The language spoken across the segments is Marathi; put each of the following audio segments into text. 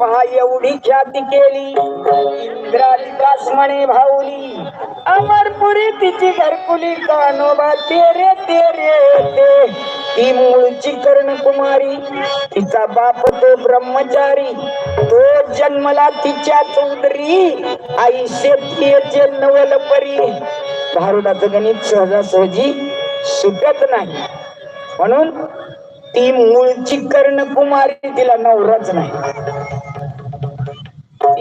पहा एवढी ख्याती केली. इंद्रादिकास म्हणे भाऊली. अमरपुरी तिची घरकुली कानोबा तेरे तेरे ते ती मूळची कर्णकुमारी तिचा बाप तो ब्रह्मचारी. तो जन्मला तिच्या चौधरी. आई शेतीचे नवल परी. भारुडाचं गणित सहजासहजी सुटत नाही. म्हणून ती मूळची कर्णकुमारी तिला नवराच नाही.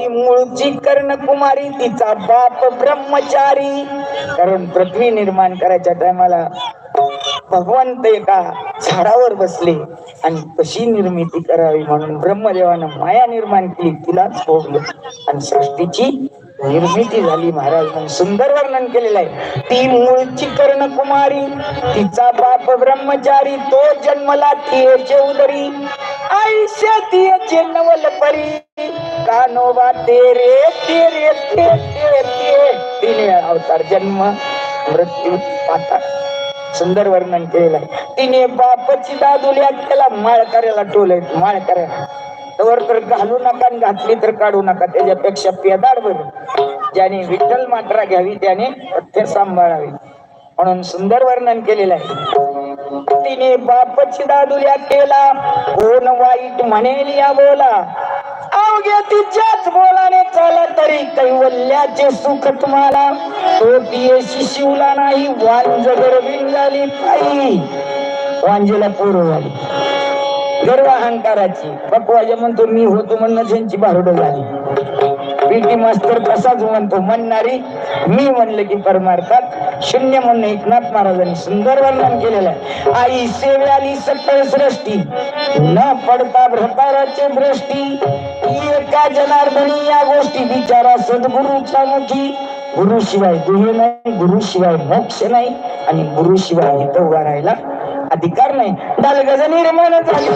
ती मूळची कर्णकुमारी तिचा बाप ब्रह्मचारी. कारण पृथ्वी निर्माण करायच्या टायमाला भगवंत एका झाडावर बसले आणि कशी निर्मिती करावी म्हणून ब्रह्मदेवानं माया निर्माण केली तिलाच सोडलं. आणि सृष्टीची निर्मिती झाली महाराज. म्हणून सुंदर वर्णन केलेलं आहे. ती मूळची कर्णकुमारी तिचा बाप ब्रह्मचारी तो जन्मला तियेचे उदरी. आयुष्य तियेचे नवल परी कानोबा तेरे तेरे ते ते ते. तिने अवतार जन्म मृत्यू पाता सुंदर वर्णन केलेलं आहे. तिने बापची दादुल्या त्याला माळ करायला टोले माळ करायला तवर तर घालू नका घातली तर काढू नका. त्याच्यापेक्षा पेदाड बर. ज्याने विठ्ठल मात्रा घ्यावी त्याने पथ्य सांभाळावी. म्हणून सुंदर वर्णन केलेलं आहे. तिने बापची दादुल्या केला. कोण वाईट म्हणेल या बोला. अवघ्या तिच्याच बोलाने चाला तरी कैवल्याचे सुख तुम्हाला. तो दियेशी शिवला नाही वांज वांजगर झाली पायी. वांजेला पोरं झाली गर्व अहंकाराची बकवाजा म्हणतो मी होतो म्हणणं त्यांची भारुड झाली. पीटी मास्तर तसाच म्हणतो म्हणणारी मी म्हणलं की परमार्थात शून्य म्हणणं एकनाथ महाराजांनी सुंदर वर्णन केलेलं आहे. आई सेव्याली सकळ सृष्टी न पडता भ्रताराचे दृष्टी एका जनार्दनी या गोष्टी बिचारा सद्गुरूच्या मुखी. गुरु शिवाय दुहे नाही गुरु शिवाय मोक्ष नाही आणि गुरु शिवाय इथं उभा राहायला अधिकार नाही. दालगज निर्माण झाली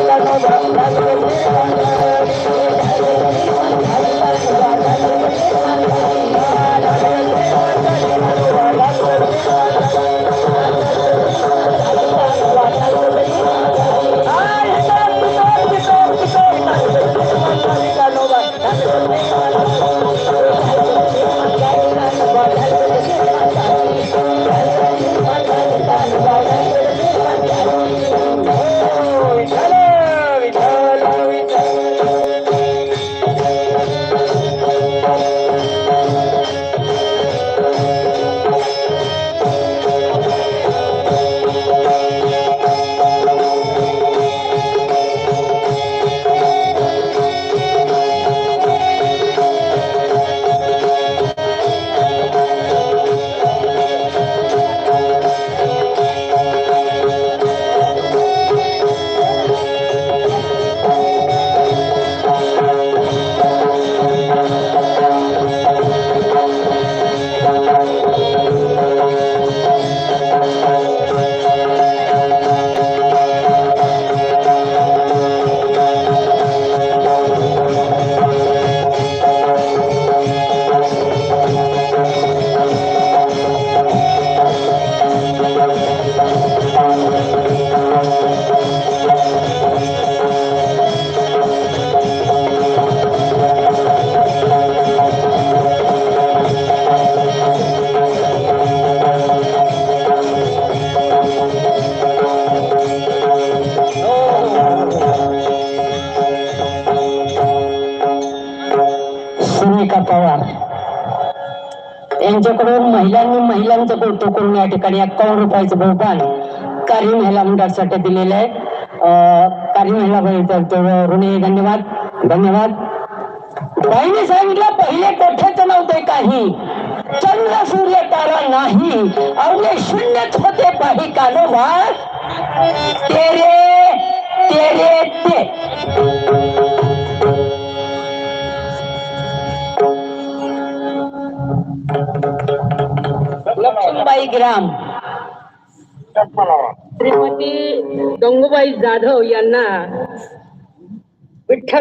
भूमिका पवार यांच्याकडून महिलांनी महिलांचं कौतुक करून या ठिकाणी एक्कावन्न रुपयाचं बहुमान कार्य महिला मंडळासाठी दिलेलं आहे. कार्य महिला ऋणी धन्यवाद. धन्यवाद. बाईने सांगितलं पहिले कोठ्याचं नव्हते काही. चंद्र सूर्य तारा नाही. अवघे शून्यच होते पाही कानोबा तेरे गंगूबाई ग्राम. श्रीमती गंगूबाई जाधव यांना विठ्ठल